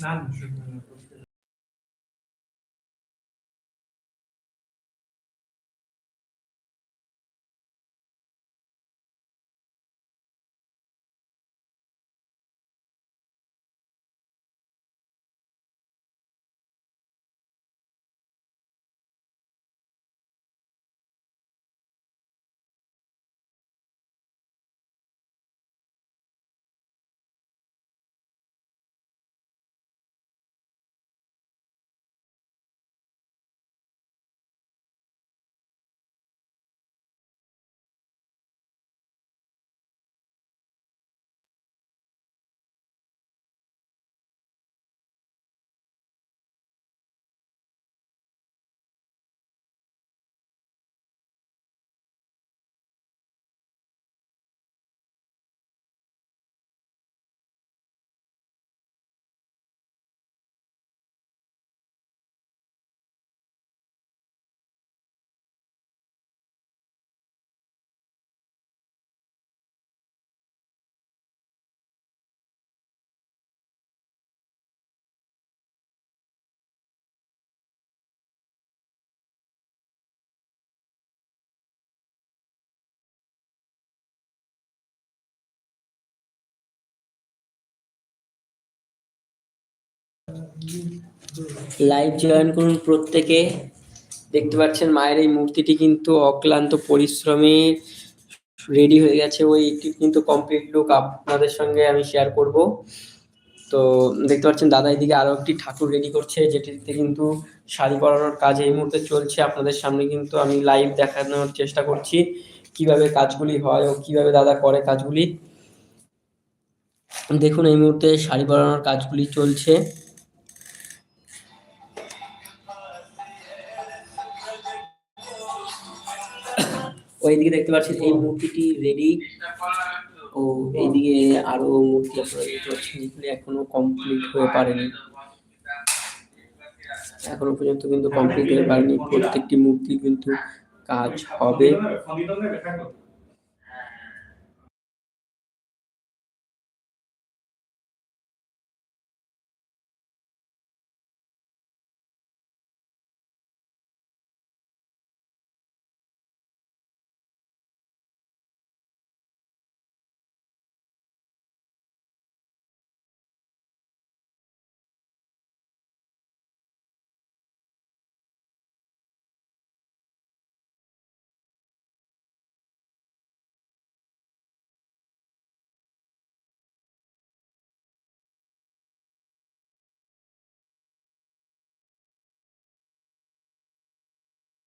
那你说。লাইভ join করুন প্রত্যেকে। দেখতে পাচ্ছেন মায়ের এই মূর্তিটি কিন্তু অক্লান্ত পরিশ্রমে রেডি হয়ে গেছে। ওইটি কিন্তু কমপ্লিট লুক আপনাদের সঙ্গে আমি শেয়ার করব। তো দেখতে পাচ্ছেন দাদা এদিকে আরও একটি ঠাকুর রেডি করছে, যেটিতে কিন্তু শাড়ি পরানোর কাজ এই মুহূর্তে চলছে। আপনাদের সামনে কিন্তু আমি লাইভ দেখানোর চেষ্টা করছি, কীভাবে কাজগুলি হয় ও কীভাবে দাদা করে কাজগুলি। দেখুন এই মুহূর্তে শাড়ি পরানোর কাজগুলি চলছে। ওইদিকে দেখতে পাচ্ছেন, এই মূর্তিটি রেডি ও এইদিকে আরও মূর্তি আপনারা দেখতে পাচ্ছেন এখনও কমপ্লিট হয়ে পারেনি। এখনও পর্যন্ত কিন্তু কমপ্লিট হয়ে পারেনি। প্রত্যেকটি মূর্তি কিন্তু কাজ হবে?